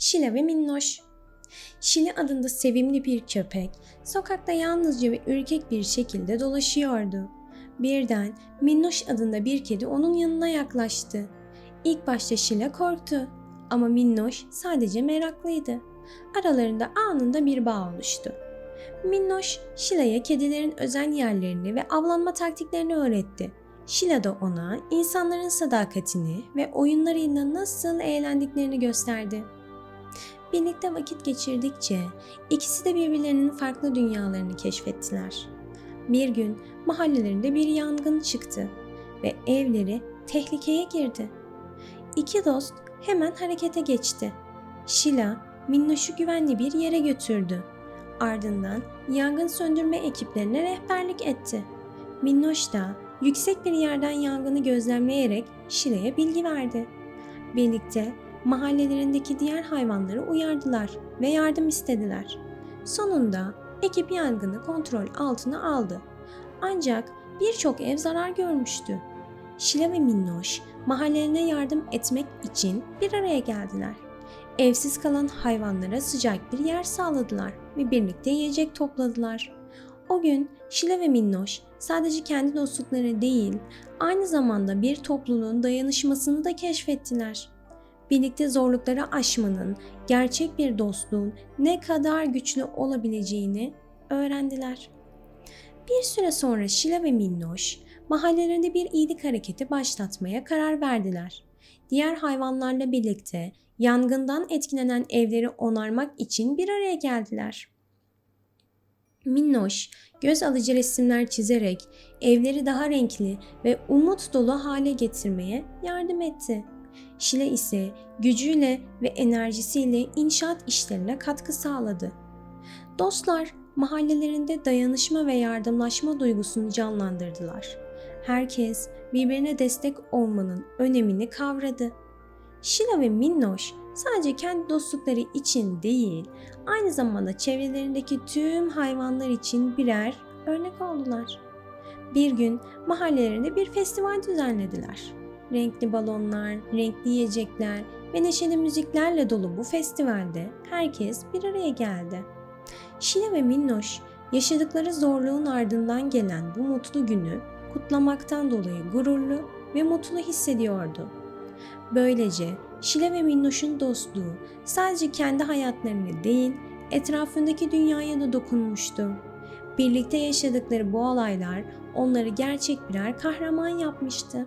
Şile ve Minnoş. Şile adında sevimli bir köpek sokakta yalnızca ve ürkek bir şekilde dolaşıyordu. Birden Minnoş adında bir kedi onun yanına yaklaştı. İlk başta Şile korktu ama Minnoş sadece meraklıydı. Aralarında anında bir bağ oluştu. Minnoş, Şile'ye kedilerin özel yerlerini ve avlanma taktiklerini öğretti. Şila da ona insanların sadakatini ve oyunlarıyla nasıl eğlendiklerini gösterdi. Birlikte vakit geçirdikçe ikisi de birbirlerinin farklı dünyalarını keşfettiler. Bir gün mahallelerinde bir yangın çıktı ve evleri tehlikeye girdi. İki dost hemen harekete geçti. Şila, Minnoş'u güvenli bir yere götürdü. Ardından yangın söndürme ekiplerine rehberlik etti. Minnoş da yüksek bir yerden yangını gözlemleyerek Şile'ye bilgi verdi. Birlikte mahallelerindeki diğer hayvanları uyardılar ve yardım istediler. Sonunda ekip yangını kontrol altına aldı. Ancak birçok ev zarar görmüştü. Şile ve Minnoş mahallelerine yardım etmek için bir araya geldiler. Evsiz kalan hayvanlara sıcak bir yer sağladılar ve birlikte yiyecek topladılar. O gün Şile ve Minnoş sadece kendi dostlukları değil, aynı zamanda bir topluluğun dayanışmasını da keşfettiler. Birlikte zorlukları aşmanın, gerçek bir dostluğun ne kadar güçlü olabileceğini öğrendiler. Bir süre sonra Şile ve Minnoş mahallelerinde bir iyilik hareketi başlatmaya karar verdiler. Diğer hayvanlarla birlikte yangından etkilenen evleri onarmak için bir araya geldiler. Minnoş göz alıcı resimler çizerek evleri daha renkli ve umut dolu hale getirmeye yardım etti. Şile ise gücüyle ve enerjisiyle inşaat işlerine katkı sağladı. Dostlar mahallelerinde dayanışma ve yardımlaşma duygusunu canlandırdılar. Herkes birbirine destek olmanın önemini kavradı. Şila ve Minnoş sadece kendi dostlukları için değil, aynı zamanda çevrelerindeki tüm hayvanlar için birer örnek oldular. Bir gün mahallelerinde bir festival düzenlediler. Renkli balonlar, renkli yiyecekler ve neşeli müziklerle dolu bu festivalde herkes bir araya geldi. Şile ve Minnoş yaşadıkları zorluğun ardından gelen bu mutlu günü kutlamaktan dolayı gururlu ve mutlu hissediyordu. Böylece Şile ve Minnoş'un dostluğu sadece kendi hayatlarını değil, etrafındaki dünyaya da dokunmuştu. Birlikte yaşadıkları bu olaylar onları gerçek birer kahraman yapmıştı.